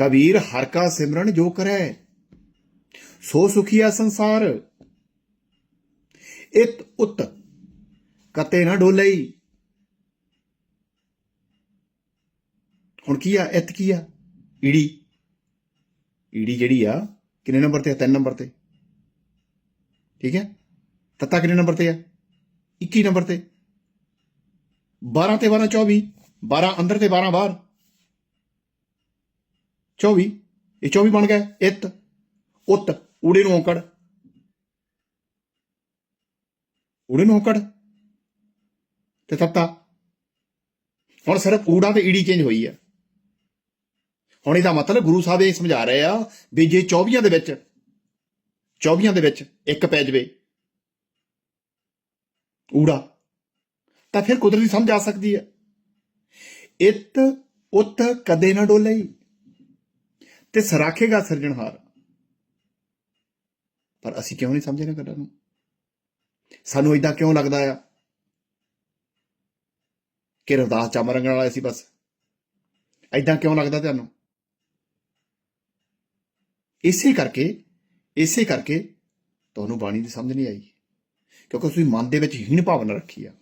ਕਬੀਰ ਹਰ ਕਾ ਸਿਮਰਨ ਜੋ ਕਰੈ, ਸੋ ਸੁਖੀਆ ਸੰਸਾਰ। ਇਤ ਉਤ ਕਤੇ ਨਾ ਡੋਲਈ। ਹੁਣ ਕੀ ਆ, ਇਤ ਕੀ ਆ? ਈੜੀ। ਈੜੀ ਜਿਹੜੀ ਆ, ਕਿੰਨੇ ਨੰਬਰ ਤੇ ਆ? ਤਿੰਨ ਨੰਬਰ ਤੇ। ਠੀਕ ਹੈ? ਤੱਤਾ ਕਿੰਨੇ ਨੰਬਰ ਤੇ ਆ? 21 ਨੰਬਰ ਤੇ। 12 ਤੇ 12 24 12 ਅੰਦਰ ਤੇ 12 ਬਾਹਰ। 24 ਇਹ 24 ਬਣ ਗਿਆ, ਇਤ, ਉਤ, ਊੜੇ ਨੂੰ ਔਕੜ। ਊੜੇ ਨੂੰ ਔਕੜ ਤੇ ਤੱਤਾ। ਹੁਣ ਸਿਰਫ ਊੜਾ ਤੇ ਈੜੀ ਚੇਂਜ ਹੋਈ ਆ। ਹੁਣ ਇਹਦਾ ਮਤਲਬ ਗੁਰੂ ਸਾਹਿਬ ਇਹ ਸਮਝਾ ਰਹੇ ਆ ਵੀ ਜੇ 24 ਦੇ ਵਿੱਚ 24 ਦੇ ਵਿੱਚ ਇੱਕ ਪੈ ਜਵੇ ਊੜਾ, ਤਾਂ ਫਿਰ ਕੁਦਰਤੀ ਸਮਝ ਆ ਸਕਦੀ ਹੈ ਇਤ, ਉਤ ਕਦੇ ਨਾ ਡੋਲਈ ਤੇ ਸਰਾਖੇਗਾ ਸਿਰਜਣਹਾਰ ਪਰ ਅਸੀਂ ਕਿਉਂ ਨਹੀਂ ਸਮਝੇ ਨਾ ਗੱਲਾਂ ਨੂੰ ਸਾਨੂੰ ਇਦਾਂ ਕਿਉਂ ਲੱਗਦਾ ਆ ਕਿ ਰਵਦਾਸ ਚਮ ਰੰਗਣ ਵਾਲਾ ਸੀ ਬਸ? ਇਦਾਂ ਕਿਉਂ ਲੱਗਦਾ ਤੁਹਾਨੂੰ? ਇਸੇ ਕਰਕੇ ਇਸੇ ਕਰਕੇ ਤੁਹਾਨੂੰ ਬਾਣੀ ਦੀ ਸਮਝ ਨਹੀਂ ਆਈ। ਕਿਉਂਕਿ ਤੁਸੀਂ ਮਨ ਦੇ ਵਿੱਚ ਹੀਣ ਭਾਵਨਾ ਰੱਖੀ ਆ।